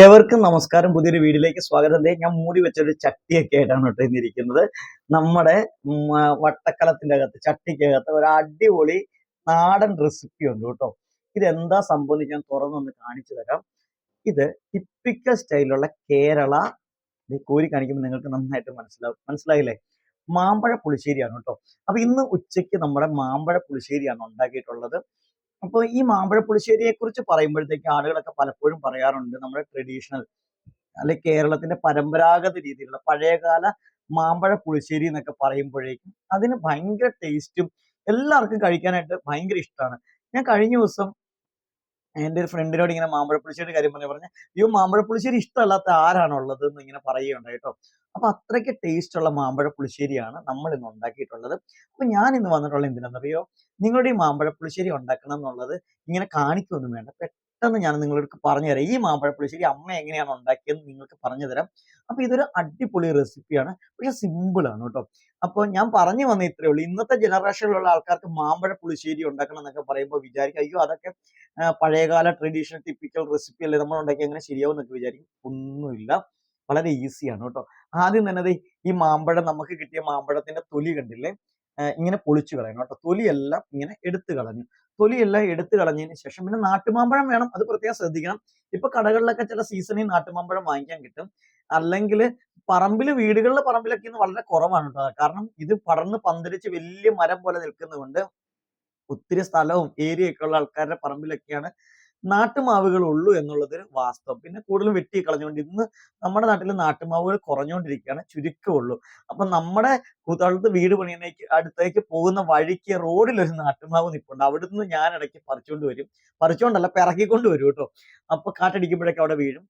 ഏവർക്കും നമസ്കാരം. പുതിയൊരു വീഡിയോയിലേക്ക് സ്വാഗതം. ഞാൻ മൂടി വെച്ചൊരു ചട്ടിയൊക്കെ ആയിട്ടാണ് കേട്ടോ ഇന്നിരിക്കുന്നത്. നമ്മുടെ വട്ടക്കലത്തിന്റെ അകത്ത് ചട്ടിക്കകത്ത് ഒരു അടിപൊളി നാടൻ റെസിപ്പി ഉണ്ട് കേട്ടോ. ഇതെന്താ സംഭവം ഞാൻ തുറന്നൊന്ന് കാണിച്ചു തരാം. ഇത് ടിപ്പിക്കൽ സ്റ്റൈലുള്ള കേരള കോരി കാണിക്കുമ്പോൾ നിങ്ങൾക്ക് നന്നായിട്ട് മനസ്സിലാവും. മനസ്സിലായില്ലേ? മാമ്പഴ പുളിശ്ശേരിയാണ് കേട്ടോ. അപ്പൊ ഇന്ന് ഉച്ചയ്ക്ക് നമ്മുടെ മാമ്പഴ പുളിശ്ശേരിയാണ് ഉണ്ടാക്കിയിട്ടുള്ളത്. അപ്പോൾ ഈ മാമ്പഴ പുളിശ്ശേരിയെ കുറിച്ച് പറയുമ്പോഴത്തേക്ക് ആളുകളൊക്കെ പലപ്പോഴും പറയാറുണ്ട് നമ്മുടെ ട്രഡീഷണൽ അല്ലെ കേരളത്തിന്റെ പരമ്പരാഗത രീതിയിലുള്ള പഴയകാല മാമ്പഴ പുളിശ്ശേരി എന്നൊക്കെ പറയുമ്പോഴേക്കും അതിന് ഭയങ്കര ടേസ്റ്റും എല്ലാവർക്കും കഴിക്കാനായിട്ട് ഭയങ്കര ഇഷ്ടമാണ്. ഞാൻ കഴിഞ്ഞ ദിവസം എന്റെ ഒരു ഫ്രണ്ടിനോട് ഇങ്ങനെ മാമ്പഴ പുളിശ്ശേരി കാര്യം പറഞ്ഞു പറഞ്ഞ അയ്യോ മാമ്പഴ പുളിശ്ശേരി ഇഷ്ടമല്ലാത്ത ആരാണുള്ളത് എന്ന് ഇങ്ങനെ പറയുകയുണ്ടായി കേട്ടോ അപ്പൊ അത്രയ്ക്ക് ടേസ്റ്റ് ഉള്ള മാമ്പഴ പുളിശ്ശേരിയാണ് നമ്മൾ ഇന്ന് ഉണ്ടാക്കിയിട്ടുള്ളത്. അപ്പൊ ഞാൻ ഇന്ന് വന്നിട്ടുള്ള എന്തിനാണെന്നറിയോ നിങ്ങളുടെ ഈ മാമ്പഴ പുളിശ്ശേരി ഉണ്ടാക്കണം എന്നുള്ളത് ഇങ്ങനെ കാണിക്കൊന്നും വേണ്ട. പെട്ടെന്ന് ഞാൻ നിങ്ങൾക്ക് പറഞ്ഞുതരാം. ഈ മാമ്പഴ പുളിശ്ശേരി അമ്മ എങ്ങനെയാണ് ഉണ്ടാക്കിയതെന്ന് നിങ്ങൾക്ക് പറഞ്ഞു തരാം അപ്പൊ ഇതൊരു അടിപൊളി റെസിപ്പിയാണ് പക്ഷെ സിമ്പിൾ ആണ് കേട്ടോ. അപ്പോൾ ഞാൻ പറഞ്ഞു വന്ന ഇത്രേ ഉള്ളൂ. ഇന്നത്തെ ജനറേഷനിലുള്ള ആൾക്കാർക്ക് മാമ്പഴ പുളിശ്ശേരി ഉണ്ടാക്കണം എന്നൊക്കെ പറയുമ്പോൾ വിചാരിക്കും അയ്യോ അതൊക്കെ പഴയകാല ട്രഡീഷണൽ ടിപ്പിക്കൽ റെസിപ്പി അല്ലേ നമ്മൾ ഉണ്ടാക്കി എങ്ങനെ ശരിയാവും എന്നൊക്കെ വിചാരിക്കും. ഒന്നുമില്ല. വളരെ ഈസിയാണ് കേട്ടോ. ആദ്യം തന്നെ ഈ മാമ്പഴം നമുക്ക് കിട്ടിയ മാമ്പഴത്തിന്റെ തൊലി കണ്ടില്ലേ? ഇങ്ങനെ പൊളിച്ചു കളയണം കേട്ടോ. തൊലിയെല്ലാം ഇങ്ങനെ എടുത്തു കളഞ്ഞു. തൊലിയെല്ലാം എടുത്തു കളഞ്ഞതിന് ശേഷം പിന്നെ നാട്ടുമാമ്പഴം വേണം. അത് പ്രത്യേകം ശ്രദ്ധിക്കണം. ഇപ്പൊ കടകളിലൊക്കെ ചില സീസണിൽ നാട്ടുമാമ്പഴം വാങ്ങിക്കാൻ കിട്ടും. അല്ലെങ്കിൽ പറമ്പിൽ വീടുകളിലെ പറമ്പിലൊക്കെ ഇന്ന് വളരെ കുറവാണ് കേട്ടോ. കാരണം ഇത് പടർന്ന് പന്തലിച്ച് വലിയ മരം പോലെ നിൽക്കുന്നതുകൊണ്ട് ഒത്തിരി സ്ഥലവും ഏരിയ ഒക്കെ ഉള്ള ആൾക്കാരുടെ പറമ്പിലൊക്കെയാണ് നാട്ടുമാവുകൾ ഉള്ളൂ വാസ്തവം. പിന്നെ കൂടുതലും വെട്ടി കളഞ്ഞുകൊണ്ട് ഇന്ന് നമ്മുടെ നാട്ടിൽ നാട്ടുമാവുകൾ കുറഞ്ഞുകൊണ്ടിരിക്കുകയാണ് ചുരുക്കമുള്ളൂ. അപ്പൊ നമ്മുടെ കൂത്താളത്ത് വീട് പണിയനേക്ക് അടുത്തേക്ക് പോകുന്ന വഴിക്ക് റോഡിൽ ഒരു നാട്ടുമാവ് നിൽപ്പുണ്ട് അവിടുന്ന് ഞാൻ ഇടയ്ക്ക് പറിച്ചുകൊണ്ട് വരും. പറിച്ചുകൊണ്ടല്ല പിറക്കിക്കൊണ്ട് വരും കേട്ടോ. അപ്പൊ കാറ്റടിക്കുമ്പോഴൊക്കെ അവിടെ വീഴും.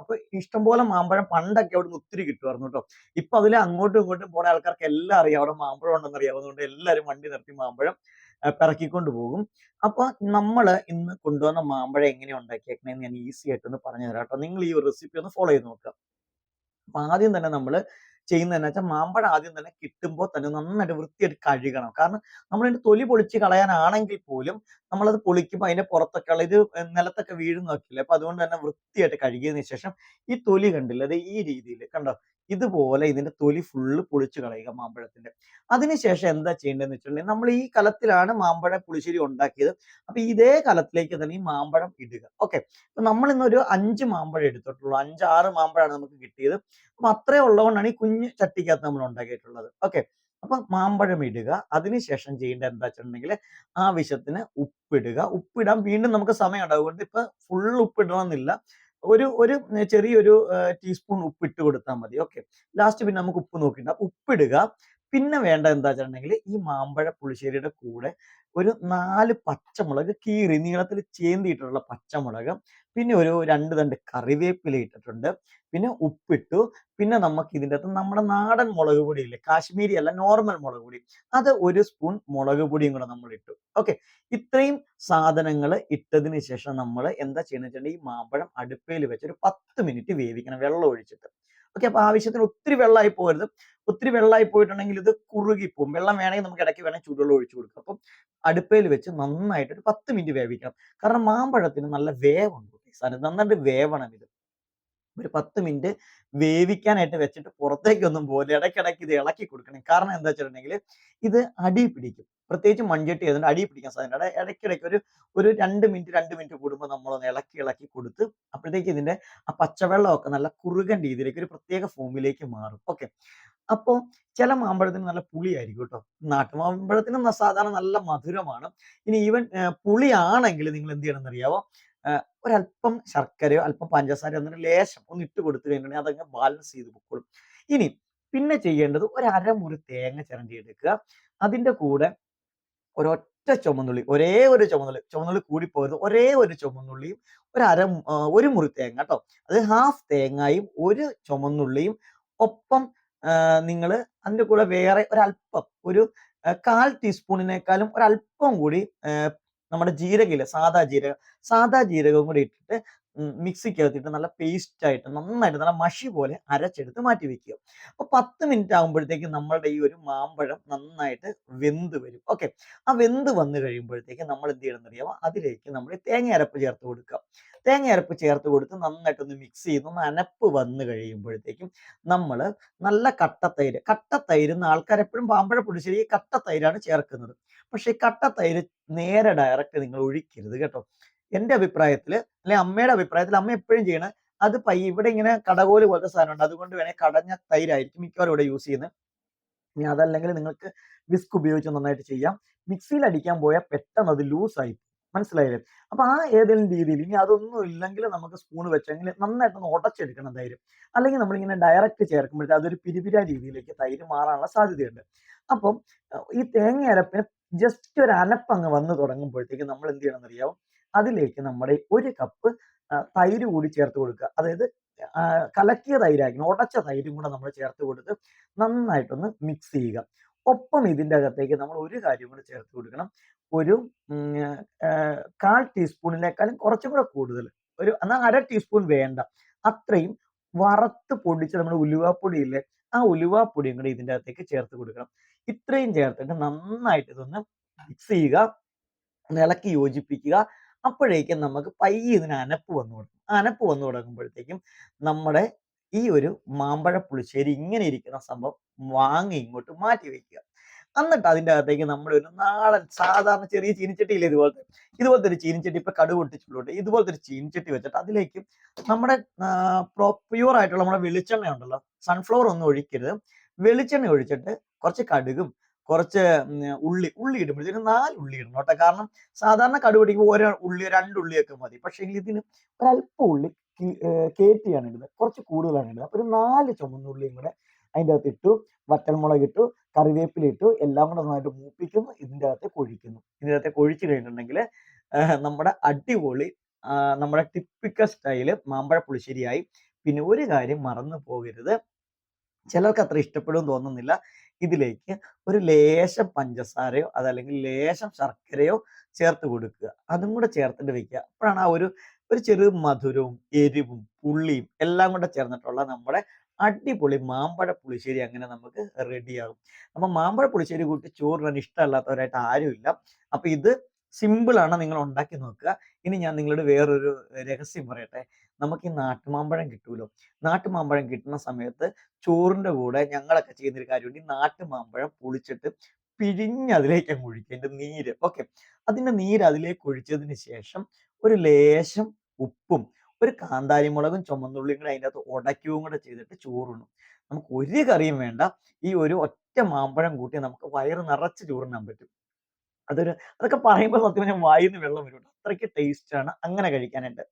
അപ്പൊ ഇഷ്ടംപോലെ മാമ്പഴം പണ്ടൊക്കെ അവിടെ നിന്ന് ഒത്തിരി കിട്ടുമായിരുന്നു കേട്ടോ. ഇപ്പൊ അതിലെ അങ്ങോട്ടും ഇങ്ങോട്ടും പോണ ആൾക്കാർക്ക് എല്ലാം അറിയാം. അവിടെ മാമ്പഴം ഉണ്ടെന്ന് അറിയാവുന്നതുകൊണ്ട് എല്ലാവരും വണ്ടി നിർത്തി മാമ്പഴം പിറക്കിക്കൊണ്ട് പോകും അപ്പൊ നമ്മൾ ഇന്ന് കൊണ്ടുവന്ന മാമ്പഴം എങ്ങനെ ഉണ്ടാക്കിയേക്കണേന്ന് ഞാൻ ഈസി ആയിട്ടൊന്ന് പറഞ്ഞു തരാം കേട്ടോ. നിങ്ങൾ ഈ ഒരു റെസിപ്പി ഒന്ന് ഫോളോ ചെയ്ത് നോക്കുക. അപ്പൊ ആദ്യം തന്നെ നമ്മൾ ചെയ്യുന്നത് വെച്ചാൽ മാമ്പഴം ആദ്യം തന്നെ കിട്ടുമ്പോൾ തന്നെ നന്നായിട്ട് വൃത്തിയായിട്ട് കഴുകണം. കാരണം നമ്മൾ അതിന്റെ തൊലി പൊളിച്ച് കളയാനാണെങ്കിൽ പോലും നമ്മളത് പൊളിക്കുമ്പോൾ അതിന്റെ പുറത്തൊക്കെ ഉള്ള ഇത് നിലത്തൊക്കെ വീഴുന്നൊക്കെയില്ലേ അപ്പൊ അതുകൊണ്ട് തന്നെ വൃത്തിയായിട്ട് കഴുകിയതിന് ശേഷം ഈ തൊലി കണ്ടില്ല? അത് ഈ രീതിയിൽ കണ്ടോ? ഇതുപോലെ ഇതിന്റെ തൊലി ഫുള്ള് പൊളിച്ചു കളയുക മാമ്പഴത്തിന്റെ. അതിനുശേഷം എന്താ ചെയ്യേണ്ടതെന്ന് വെച്ചിട്ടുണ്ടെങ്കിൽ നമ്മൾ ഈ കലത്തിലാണ് മാമ്പഴ പുളിശ്ശേരി ഉണ്ടാക്കിയത്. അപ്പൊ ഇതേ കലത്തിലേക്ക് തന്നെ ഈ മാമ്പഴം ഇടുക. ഓക്കെ അപ്പൊ നമ്മൾ ഇന്നൊരു അഞ്ച് മാമ്പഴം എടുത്തിട്ടുള്ളൂ. അഞ്ച് ആറ് മാമ്പഴമാണ് നമുക്ക് കിട്ടിയത്. അപ്പൊ അത്രേ ഉള്ളതുകൊണ്ടാണ് ഈ കുഞ്ഞു ചട്ടിക്കകത്ത് നമ്മൾ ഉണ്ടാക്കിയിട്ടുള്ളത്. ഓക്കെ അപ്പൊ മാമ്പഴം ഇടുക. അതിനുശേഷം ചെയ്യേണ്ട എന്താ വെച്ചിട്ടുണ്ടെങ്കിൽ ആവശ്യത്തിന് ഉപ്പിടുക. ഉപ്പിടാൻ വീണ്ടും നമുക്ക് സമയം ഉണ്ടാകും ഇപ്പൊ ഫുൾ ഉപ്പിടണമെന്നില്ല. ഒരു ഒരു ചെറിയൊരു ടീസ്പൂൺ ഉപ്പിട്ട് കൊടുത്താൽ മതി. ഓക്കെ ലാസ്റ്റ് പിന്നെ നമുക്ക് ഉപ്പ് അപ്പൊ ഉപ്പിടുക. പിന്നെ വേണ്ട എന്താ വെച്ചിട്ടുണ്ടെങ്കിൽ ഈ മാമ്പഴ പുളിശ്ശേരിയുടെ കൂടെ ഒരു നാല് പച്ചമുളക് കീറി നീളത്തിൽ ചേന്തിയിട്ടുള്ള പച്ചമുളക് പിന്നെ ഒരു രണ്ട് തണ്ട് കറിവേപ്പില ഇട്ടിട്ടുണ്ട് പിന്നെ ഉപ്പിട്ടു പിന്നെ നമുക്ക് ഇതിന്റെ അകത്ത് നമ്മുടെ നാടൻ മുളക് പൊടി ഇല്ലേ കാശ്മീരി അല്ല നോർമൽ മുളക് പൊടി അത് ഒരു സ്പൂൺ മുളക് പൊടിയും കൂടെ നമ്മൾ ഇട്ടു. ഓക്കെ ഇത്രയും സാധനങ്ങൾ ഇട്ടതിന് ശേഷം നമ്മൾ എന്താ ചെയ്യുന്നത് വെച്ചിട്ടുണ്ടെങ്കിൽ ഈ മാമ്പഴം അടുപ്പയിൽ വെച്ച് ഒരു പത്ത് മിനിറ്റ് വേവിക്കണം വെള്ളം ഒഴിച്ചിട്ട്. ഓക്കെ അപ്പൊ ആവശ്യത്തിന് ഒത്തിരി വെള്ളമായി പോകരുത്. ഒത്തിരി വെള്ളമായി പോയിട്ടുണ്ടെങ്കിൽ ഇത് കുറുകി പോകും വെള്ളം വേണമെങ്കിൽ നമുക്ക് ഇടയ്ക്ക് വേണമെങ്കിൽ ചൂടുവെള്ളം ഒഴിച്ചു കൊടുക്കാം. അപ്പം അടുപ്പയിൽ വെച്ച് നന്നായിട്ട് ഒരു പത്ത് മിനിറ്റ് വേവിക്കണം. കാരണം മാമ്പഴത്തിന് നല്ല വേവുണ്ട്. സാധനം നന്നായിട്ട് വേവണം ഇത്. ഒരു പത്ത് മിനിറ്റ് വേവിക്കാനായിട്ട് വെച്ചിട്ട് പുറത്തേക്കൊന്നും പോലെ ഇടയ്ക്കിടയ്ക്ക് ഇത് ഇളക്കി കൊടുക്കണം. കാരണം എന്താ വെച്ചിട്ടുണ്ടെങ്കിൽ ഇത് അടി പിടിക്കും. പ്രത്യേകിച്ച് മൺചട്ടി ആയതുകൊണ്ട് അടി പിടിക്കാൻ സാധ്യത ഇട- ഇടയ്ക്കിടയ്ക്ക് ഒരു ഒരു രണ്ട് മിനിറ്റ് രണ്ട് മിനിറ്റ് കൂടുമ്പോൾ നമ്മളൊന്ന് ഇളക്കി ഇളക്കി കൊടുത്ത് അപ്പോഴത്തേക്ക് ഇതിന്റെ ആ പച്ചവെള്ളമൊക്കെ നല്ല കുറുകൻ രീതിയിലേക്ക് ഒരു പ്രത്യേക ഫോമിലേക്ക് മാറും. ഓക്കെ. അപ്പോൾ ചില മാമ്പഴത്തിന് നല്ല പുളിയായിരിക്കും കേട്ടോ. മാമ്പഴത്തിന് സാധാരണ നല്ല മധുരമാണ്. ഇനി ഈവൻ പുളിയാണെങ്കിൽ നിങ്ങൾ എന്ത് ചെയ്യണം എന്നറിയാവോ ഒരല്പം ശർക്കരയോ അല്പം പഞ്ചസാരയോ എന്നിട്ട് ലേശം ഒന്ന് ഇട്ട് കൊടുത്തു കഴിഞ്ഞിട്ടുണ്ടെങ്കിൽ അതങ്ങ് ബാലൻസ് ചെയ്ത് പൊക്കോളും. ഇനി പിന്നെ ചെയ്യേണ്ടത് ഒരു അരമുറി തേങ്ങ ചിരണ്ടി എടുക്കുക. അതിന്റെ കൂടെ ഒരൊറ്റ ചുമന്നുള്ളി ഒരേ ഒരു ചുമന്നുള്ളി ചുമന്നുള്ളി കൂടി പോകരുത് ഒരേ ഒരു ചുമന്നുള്ളിയും ഒരു അര ഒരു മുറി തേങ്ങ കേട്ടോ അത് ഹാഫ് തേങ്ങയും ഒരു ചുമന്നുള്ളിയും ഒപ്പം നിങ്ങൾ അതിന്റെ കൂടെ വേറെ ഒരല്പം ഒരു കാൽ ടീസ്പൂണിനേക്കാളും ഒരല്പം കൂടി നമ്മുടെ ജീരകയില്ല സാധാ ജീരകം സാധാ ജീരകവും കൂടി ഇട്ടിട്ട് മിക്സിക്കകത്തിട്ട് നല്ല പേസ്റ്റ് ആയിട്ട് നന്നായിട്ട് നല്ല മഷി പോലെ അരച്ചെടുത്ത് മാറ്റി വെക്കുക. അപ്പോൾ പത്ത് മിനിറ്റ് ആകുമ്പോഴത്തേക്ക് നമ്മളുടെ ഈ ഒരു മാമ്പഴം നന്നായിട്ട് വെന്ത് വരും. ഓക്കെ. ആ വെന്ത് വന്നു കഴിയുമ്പോഴത്തേക്ക് നമ്മൾ എന്ത് ചെയ്യണം അറിയാമോ അതിലേക്ക് നമ്മൾ തേങ്ങ അരപ്പ് ചേർത്ത് കൊടുക്കുക. തേങ്ങ അരപ്പ് ചേർത്ത് കൊടുത്ത് നന്നായിട്ടൊന്ന് മിക്സ് ചെയ്ത് ഒന്ന് അനപ്പ് വന്നു കഴിയുമ്പോഴത്തേക്കും നമ്മൾ നല്ല കട്ടത്തൈര് കട്ടത്തൈര് എന്ന് ആൾക്കാർ എപ്പോഴും പാമ്പഴ പുളിശ്ശേരി കട്ടത്തൈരാണ് ചേർക്കുന്നത്. പക്ഷേ ഈ കട്ടത്തൈര് നേരെ ഡയറക്റ്റ് നിങ്ങൾ ഒഴിക്കരുത് കേട്ടോ. എന്റെ അഭിപ്രായത്തിൽ അല്ലെ അമ്മയുടെ അഭിപ്രായത്തിൽ അമ്മ എപ്പോഴും ചെയ്യണ അത് പൈ ഇവിടെ ഇങ്ങനെ കടകോൽ പോലത്തെ സാധനമുണ്ട്. അതുകൊണ്ട് വേണേൽ കടഞ്ഞ തൈരായിരിക്കും മിക്കവാറും ഇവിടെ യൂസ് ചെയ്യുന്നത് ഇനി അതല്ലെങ്കിൽ നിങ്ങൾക്ക് വിസ്ക് ഉപയോഗിച്ച് നന്നായിട്ട് ചെയ്യാം. മിക്സിയിൽ അടിക്കാൻ പോയാൽ പെട്ടെന്ന് അത് ലൂസായി മനസ്സിലായില്ലേ? അപ്പൊ ആ ഏതെങ്കിലും രീതിയിൽ ഇനി അതൊന്നും ഇല്ലെങ്കിൽ നമുക്ക് സ്പൂൺ വെച്ചെങ്കിൽ നന്നായിട്ടൊന്ന് ഉടച്ചെടുക്കണം തൈര്. അല്ലെങ്കിൽ നമ്മളിങ്ങനെ ഡയറക്റ്റ് ചേർക്കുമ്പോഴത്തെ അതൊരു പിരിപിര രീതിയിലേക്ക് തൈര് മാറാനുള്ള സാധ്യതയുണ്ട്. അപ്പം ഈ തേങ്ങ അരപ്പിന് ജസ്റ്റ് ഒരു അനപ്പ് അങ്ങ് വന്ന് തുടങ്ങുമ്പോഴത്തേക്ക് നമ്മൾ എന്ത് ചെയ്യണം എന്നറിയാമോ അതിലേക്ക് നമ്മുടെ ഒരു കപ്പ് തൈര് കൂടി ചേർത്ത് കൊടുക്കുക. അതായത് കലക്കിയ തൈരായിരിക്കണം ഉടച്ച തൈരും കൂടെ നമ്മൾ ചേർത്ത് കൊടുത്ത് നന്നായിട്ടൊന്ന് മിക്സ് ചെയ്യുക. ഒപ്പം ഇതിന്റെ അകത്തേക്ക് നമ്മൾ ഒരു കാര്യം കൂടെ ചേർത്ത് കൊടുക്കണം. ഒരു കാൽ ടീസ്പൂണിനേക്കാളും കുറച്ചും കൂടെ കൂടുതൽ. ഒരു എന്നാൽ അര ടീസ്പൂൺ വേണ്ട. അത്രയും വറുത്ത് പൊടിച്ച് നമ്മുടെ ഉലുവാപ്പൊടിയില്ലേ ആ ഉലുവാപ്പൊടിയും കൂടെ ഇതിന്റെ അകത്തേക്ക് ചേർത്ത് കൊടുക്കണം. ഇത്രയും ചേർത്തിട്ട് നന്നായിട്ട് ഇതൊന്ന് മിക്സ് ചെയ്യുക ഇളക്കി യോജിപ്പിക്കുക. അപ്പോഴേക്കും നമുക്ക് പയ്യെ ഇതിന് അനപ്പ് വന്നു തുടങ്ങും. അനപ്പ് വന്നു തുടങ്ങുമ്പോഴത്തേക്കും നമ്മുടെ ഈ ഒരു മാമ്പഴ പുളിശ്ശേരി ഇങ്ങനെ ഇരിക്കുന്ന സംഭവം വാങ്ങി ഇങ്ങോട്ട് മാറ്റി വെക്കുക. എന്നിട്ട് അതിന്റെ അകത്തേക്ക് നമ്മൾ ഒരു നാടൻ സാധാരണ ചെറിയ ചീനിച്ചട്ടിയില്ലേ ഇതുപോലത്തെ? ഇതുപോലത്തെ ഒരു ചീനിച്ചട്ടി ഇപ്പൊ കടുക് പൊട്ടിച്ചുള്ളൂട്ട് ഇതുപോലത്തെ ഒരു ചീനിച്ചട്ടി വെച്ചിട്ട് അതിലേക്ക് നമ്മുടെ പ്യൂർ ആയിട്ടുള്ള നമ്മുടെ വെളിച്ചെണ്ണ ഉണ്ടല്ലോ സൺഫ്ലവർ ഒന്നും ഒഴിക്കരുത്. വെളിച്ചെണ്ണ ഒഴിച്ചിട്ട് കുറച്ച് കടുകും കുറച്ച് ഉള്ളി ഉള്ളി ഇടുമ്പോഴത്തേക്കും നാല് ഉള്ളി ഇടണം കേട്ടോ. കാരണം സാധാരണ കടുക് പിടിക്കുമ്പോൾ ഒരു ഉള്ളി രണ്ട് ഉള്ളിയൊക്കെ മതി. പക്ഷേ ഇതിന് ഒരല്പം ഉള്ളി കയറ്റിയാണ് ഇടുന്നത്. കുറച്ച് കൂടുതലാണ് ഇടുന്നത്. അപ്പൊ ഒരു നാല് ചുമന്നുള്ളിയും കൂടെ അതിന്റെ അകത്ത് ഇട്ടു വറ്റൽമുളക് ഇട്ടു കറിവേപ്പില ഇട്ടു എല്ലാം കൂടെ നന്നായിട്ട് മൂപ്പിക്കുന്നു ഇതിന്റെ അകത്ത് കൊഴിക്കുന്നു. ഇതിന്റെ അകത്ത് കൊഴിച്ചു കഴിഞ്ഞിട്ടുണ്ടെങ്കിൽ നമ്മുടെ അടിപൊളി നമ്മുടെ ടിപ്പിക്കൽ സ്റ്റൈൽ മാമ്പഴ പുളിശ്ശേരിയായി. പിന്നെ ഒരു കാര്യം മറന്നു പോകരുത്. ചിലർക്ക് അത്ര ഇഷ്ടപ്പെടും തോന്നുന്നില്ല. ഇതിലേക്ക് ഒരു ലേശം പഞ്ചസാരയോ അതല്ലെങ്കിൽ ലേശം ശർക്കരയോ ചേർത്ത് കൊടുക്കുക. അതും കൂടെ ചേർത്തിട്ട് വെക്കുക. അപ്പോഴാണ് ആ ഒരു ഒരു ചെറു മധുരവും എരിവും പുള്ളിയും എല്ലാം കൂടെ ചേർന്നിട്ടുള്ള നമ്മുടെ അടിപൊളി മാമ്പഴ പുളിശ്ശേരി അങ്ങനെ നമുക്ക് റെഡിയാകും. അപ്പൊ മാമ്പഴ പുളിശ്ശേരി കൂട്ടി ചോറിനാൻ ഇഷ്ടമല്ലാത്തവരായിട്ട് ആരുമില്ല. അപ്പൊ ഇത് സിമ്പിളാണ് നിങ്ങൾ ഉണ്ടാക്കി നോക്കുക. ഇനി ഞാൻ നിങ്ങളോട് വേറൊരു രഹസ്യം പറയട്ടെ. നമുക്ക് ഈ നാട്ടുമാമ്പഴം കിട്ടൂലോ? നാട്ടുമാമ്പഴം കിട്ടുന്ന സമയത്ത് ചോറിന്റെ കൂടെ ഞങ്ങളൊക്കെ ചെയ്യുന്നൊരു കാര്യമുണ്ട്. ഈ നാട്ടുമാമ്പഴം പൊളിച്ചിട്ട് പിഴിഞ്ഞ് അതിലേക്ക് അങ്ങ് അതിന്റെ നീര്. ഓക്കെ. അതിന്റെ നീര് അതിലേക്ക് ഒഴിച്ചതിന് ശേഷം ഒരു ലേശം ഉപ്പും ഒരു കാന്താരിമുളകും ചുമന്നുള്ളിയും കൂടെ അതിന്റെ അകത്ത് ഉടയ്ക്കുകയും കൂടെ ചെയ്തിട്ട് ചോറുണ്ണും നമുക്ക് ഒരു കറിയും വേണ്ട. ഈ ഒരു ഒറ്റ മാമ്പഴം കൂട്ടി നമുക്ക് വയറ് നിറച്ച് ചോറുണ്ണാൻ പറ്റും. അതൊരു അതൊക്കെ പറയുമ്പോൾ സത്യം പറഞ്ഞാൽ വായിന്ന് വെള്ളം വരും അത്രയ്ക്ക് ടേസ്റ്റ് ആണ്. അങ്ങനെ കഴിക്കാനായിട്ട്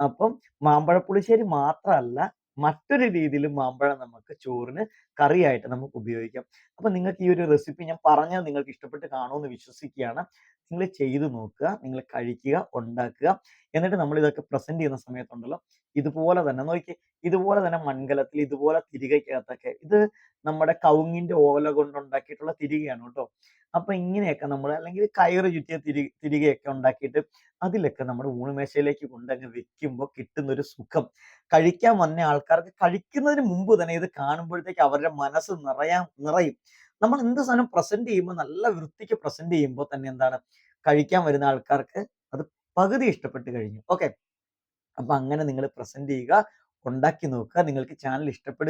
അപ്പം മാമ്പഴ പുളിശ്ശേരി മാത്രമല്ല മറ്റൊരു രീതിയിൽ മാമ്പഴം നമുക്ക് ചോറിന് കറിയായിട്ട് നമുക്ക് ഉപയോഗിക്കാം. അപ്പൊ നിങ്ങൾക്ക് ഈ ഒരു റെസിപ്പി ഞാൻ പറഞ്ഞാൽ നിങ്ങൾക്ക് ഇഷ്ടപ്പെട്ട് കാണുമെന്ന് വിശ്വസിക്കുകയാണ്. നിങ്ങൾ ചെയ്തു നോക്കുക നിങ്ങൾ കഴിക്കുക ഉണ്ടാക്കുക. എന്നിട്ട് നമ്മൾ ഇതൊക്കെ പ്രസന്റ് ചെയ്യുന്ന സമയത്തുണ്ടല്ലോ ഇതുപോലെ തന്നെ നോക്കി ഇതുപോലെ തന്നെ മൺകലത്തിൽ ഇതുപോലെ തിരികെക്കകത്തൊക്കെ ഇത് നമ്മുടെ കവുങ്ങിന്റെ ഓല കൊണ്ടുണ്ടാക്കിയിട്ടുള്ള തിരികെയാണ് കേട്ടോ. അപ്പൊ ഇങ്ങനെയൊക്കെ നമ്മൾ അല്ലെങ്കിൽ കയറ് ചുറ്റിയ തിരി തിരികെയൊക്കെ ഉണ്ടാക്കിയിട്ട് അതിലൊക്കെ നമ്മുടെ ഊണുമേശയിലേക്ക് കൊണ്ടങ്ങ് വെക്കുമ്പോൾ കിട്ടുന്ന ഒരു സുഖം. കഴിക്കാൻ വന്ന ആൾക്കാർക്ക് കഴിക്കുന്നതിന് മുമ്പ് തന്നെ ഇത് കാണുമ്പോഴത്തേക്ക് അവരുടെ മനസ്സ് നിറയാൻ നിറയും. നമ്മൾ എന്ത് സാധനം പ്രസന്റ് ചെയ്യുമ്പോൾ നല്ല വൃത്തിക്ക് പ്രസന്റ് ചെയ്യുമ്പോൾ തന്നെ എന്താണ്? കഴിക്കാൻ വരുന്ന ആൾക്കാർക്ക് അത് പകുതി ഇഷ്ടപ്പെട്ട് കഴിഞ്ഞു. ഓക്കെ. അപ്പൊ അങ്ങനെ നിങ്ങൾ പ്രസന്റ് ചെയ്യുക ഉണ്ടാക്കി നോക്കുക. നിങ്ങൾക്ക് ചാനൽ ഇഷ്ടപ്പെടുക.